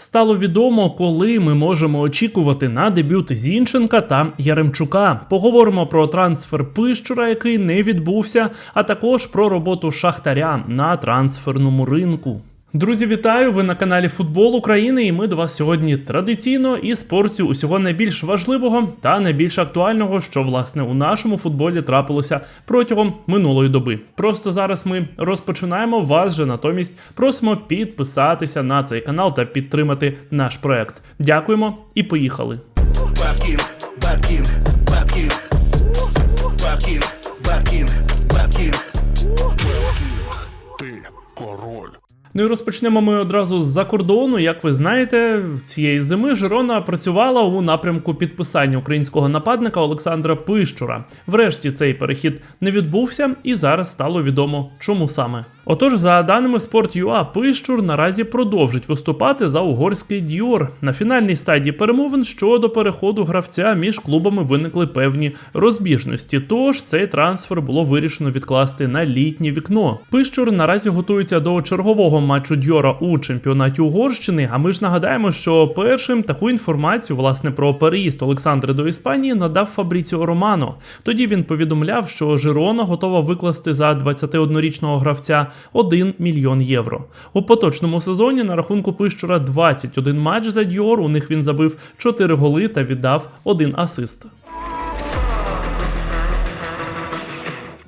Стало відомо, коли ми можемо очікувати на дебют Зінченка та Яремчука. Поговоримо про трансфер Пищура, який не відбувся, а також про роботу Шахтаря на трансферному ринку. Друзі, вітаю! Ви на каналі Футбол України, і ми до вас сьогодні традиційно із порцію усього найбільш важливого та найбільш актуального, що власне у нашому футболі трапилося протягом минулої доби. Просто зараз ми розпочинаємо вас же натомість просимо підписатися на цей канал та підтримати наш проект. Дякуємо і поїхали. Ти король. Ну і розпочнемо ми одразу з-за кордону. Як ви знаєте, цієї зими Жирона працювала у напрямку підписання українського нападника Олександра Пищура. Врешті цей перехід не відбувся, і зараз стало відомо, чому саме. Отож, за даними Sport.ua, Пищур наразі продовжить виступати за угорський Діор. На фінальній стадії перемовин щодо переходу гравця між клубами виникли певні розбіжності. Тож цей трансфер було вирішено відкласти на літнє вікно. Пищур наразі готується до чергового матчу Дьора у чемпіонаті Угорщини. А ми ж нагадаємо, що першим таку інформацію власне про переїзд Олександра до Іспанії надав Фабріціо Романо. Тоді він повідомляв, що Жирона готова викласти за 21-річного гравця 1 мільйон євро. У поточному сезоні на рахунку Пищура 21 матч за Дьор. У них він забив 4 голи та віддав 1 асист.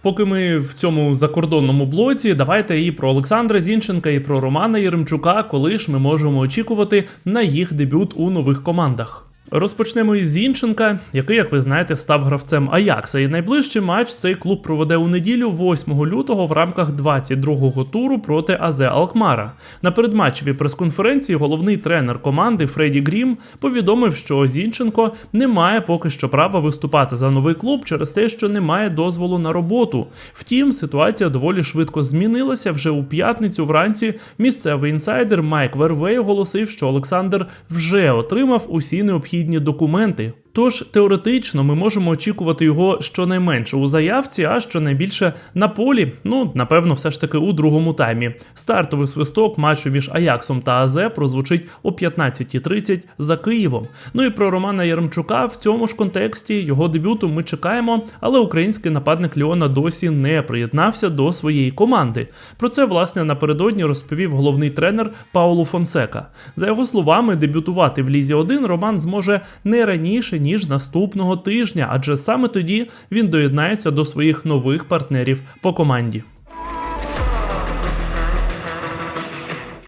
Поки ми в цьому закордонному блоці, давайте і про Олександра Зінченка, і про Романа Єремчука, коли ж ми можемо очікувати на їх дебют у нових командах. Розпочнемо із Зінченка, який, як ви знаєте, став гравцем Аякса. І найближчий матч цей клуб проведе у неділю, 8 лютого, в рамках 22-го туру проти Азе Алкмара. На передматчевій прес-конференції головний тренер команди Фредді Грім повідомив, що Зінченко не має поки що права виступати за новий клуб через те, що не має дозволу на роботу. Втім, ситуація доволі швидко змінилася. Вже у п'ятницю вранці місцевий інсайдер Майк Вервей оголосив, що Олександр вже отримав усі необхідні документи. Тож теоретично ми можемо очікувати його щонайменше у заявці, а щонайбільше на полі. Ну напевно, все ж таки у другому таймі. Стартовий свисток матчу між Аяксом та АЗ прозвучить о 15.30 за Києвом. Ну і про Романа Яремчука в цьому ж контексті його дебюту ми чекаємо, але український нападник Ліона досі не приєднався до своєї команди. Про це власне напередодні розповів головний тренер Паулу Фонсека. За його словами, дебютувати в Лізі 1 Роман зможе не раніше ніж наступного тижня, адже саме тоді він доєднається до своїх нових партнерів по команді.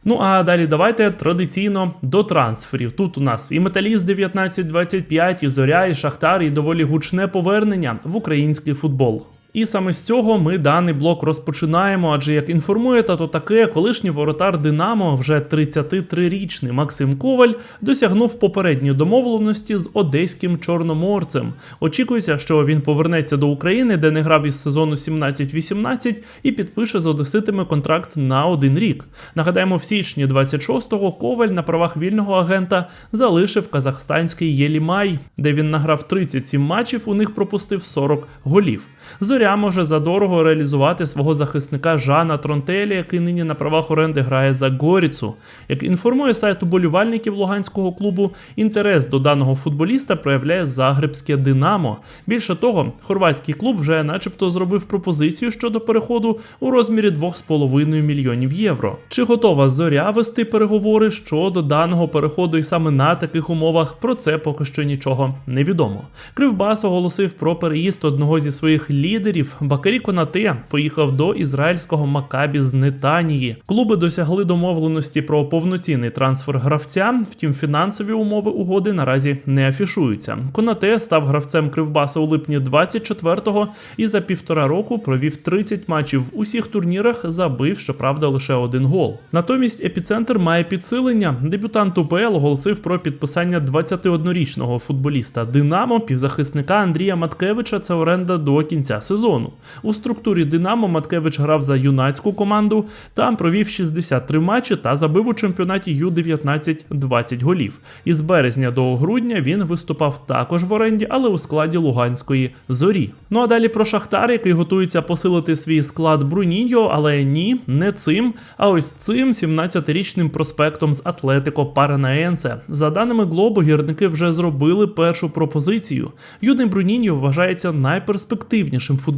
Ну а далі давайте традиційно до трансферів. Тут у нас і Металіст 1925, і Зоря, і Шахтар, і доволі гучне повернення в український футбол. І саме з цього ми даний блок розпочинаємо. Адже як інформує тато таке, колишній воротар Динамо, вже 33-річний Максим Коваль, досягнув попередньої домовленості з одеським чорноморцем. Очікується, що він повернеться до України, де не грав із сезону 17-18, і підпише з одеситами контракт на один рік. Нагадаємо, в січні 26-го Коваль на правах вільного агента залишив казахстанський Єлімай, де він награв 37 матчів. У них пропустив 40 голів. Зоря може задорого реалізувати свого захисника Жана Тронтелі, який нині на правах оренди грає за Горіцу. Як інформує сайт уболівальників Луганського клубу, інтерес до даного футболіста проявляє Загребське Динамо. Більше того, хорватський клуб вже, начебто, зробив пропозицію щодо переходу у розмірі 2,5 мільйонів євро. Чи готова зоря вести переговори щодо даного переходу і саме на таких умовах? Про це поки що нічого не відомо. Кривбас оголосив про переїзд одного зі своїх лідерів. Бакарі Конате поїхав до ізраїльського Макабі з Нетанії. Клуби досягли домовленості про повноцінний трансфер гравця. Втім, фінансові умови угоди наразі не афішуються. Конате став гравцем Кривбаса у липні 24-го і за півтора року провів 30 матчів в усіх турнірах, забив, щоправда, лише один гол. Натомість епіцентр має підсилення. Дебютант УПЛ оголосив про підписання 21-річного футболіста Динамо, півзахисника Андрія Маткевича. Це оренда до кінця сезону. Сезону. У структурі Динамо Маткевич грав за юнацьку команду, там провів 63 матчі та забив у чемпіонаті Ю-19 20 голів. Із березня до грудня він виступав також в оренді, але у складі Луганської зорі. Ну а далі про Шахтар, який готується посилити свій склад Бруніньо, але ні, не цим, а ось цим 17-річним проспектом з Атлетико Паранаенсе. За даними Глобу, гірники вже зробили першу пропозицію. Юний Бруніньо вважається найперспективнішим футболістом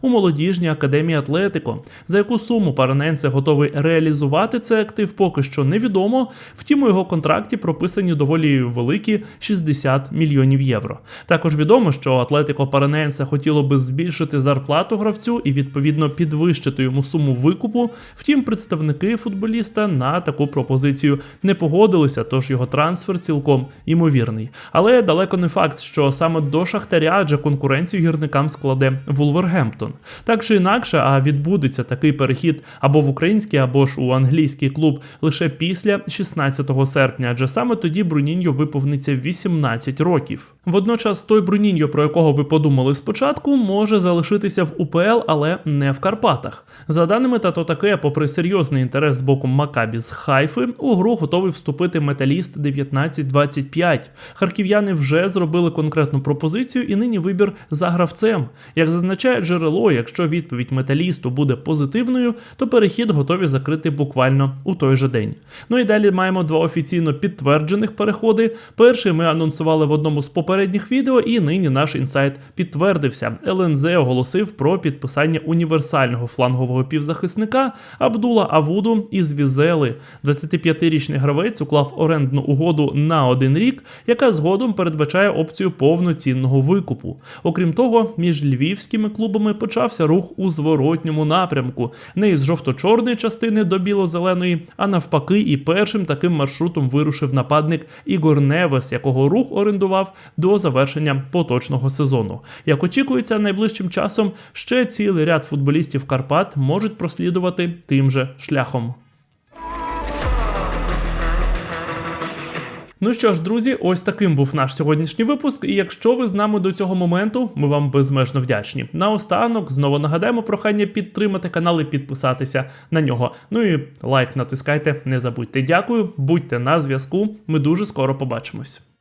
у молодіжній академії Атлетико. За яку суму Параненсе готовий реалізувати цей актив, поки що невідомо. Втім, у його контракті прописані доволі великі 60 мільйонів євро. Також відомо, що Атлетико Параненсе хотіло би збільшити зарплату гравцю і відповідно підвищити йому суму викупу. Втім, представники футболіста на таку пропозицію не погодилися, тож його трансфер цілком імовірний. Але далеко не факт, що саме до Шахтаря, адже конкуренцію гірникам складе Вулвергемптон. Так чи інакше, а відбудеться такий перехід або в український, або ж у англійський клуб лише після 16 серпня, адже саме тоді Бруніньо виповниться 18 років. Водночас той Бруніньо, про якого ви подумали спочатку, може залишитися в УПЛ, але не в Карпатах. За даними тато таке, попри серйозний інтерес з боку Макабі з Хайфи, у гру готовий вступити металіст 1925. Харків'яни вже зробили конкретну пропозицію і нині вибір за гравцем. Як зазначає джерело, якщо відповідь металісту буде позитивною, то перехід готові закрити буквально у той же день. Ну і далі маємо два офіційно підтверджених переходи. Перший ми анонсували в одному з попередніх відео, і нині наш інсайт підтвердився. ЛНЗ оголосив про підписання універсального флангового півзахисника Абдула Авуду із Візели. 25-річний гравець уклав орендну угоду на один рік, яка згодом передбачає опцію повноцінного викупу. Окрім того, між львівськими клубами почався рух у зворотньому напрямку, не із жовто-чорної частини до біло-зеленої, а навпаки, і першим таким маршрутом вирушив нападник Ігор Невес, якого рух орендував до завершення поточного сезону. Як очікується, найближчим часом ще цілий ряд футболістів Карпат можуть прослідувати тим же шляхом. Ну що ж, друзі, ось таким був наш сьогоднішній випуск. І якщо ви з нами до цього моменту, ми вам безмежно вдячні. Наостанок знову нагадаємо прохання підтримати канал і підписатися на нього. Ну і лайк натискайте, не забудьте. Дякую, будьте на зв'язку. Ми дуже скоро побачимось.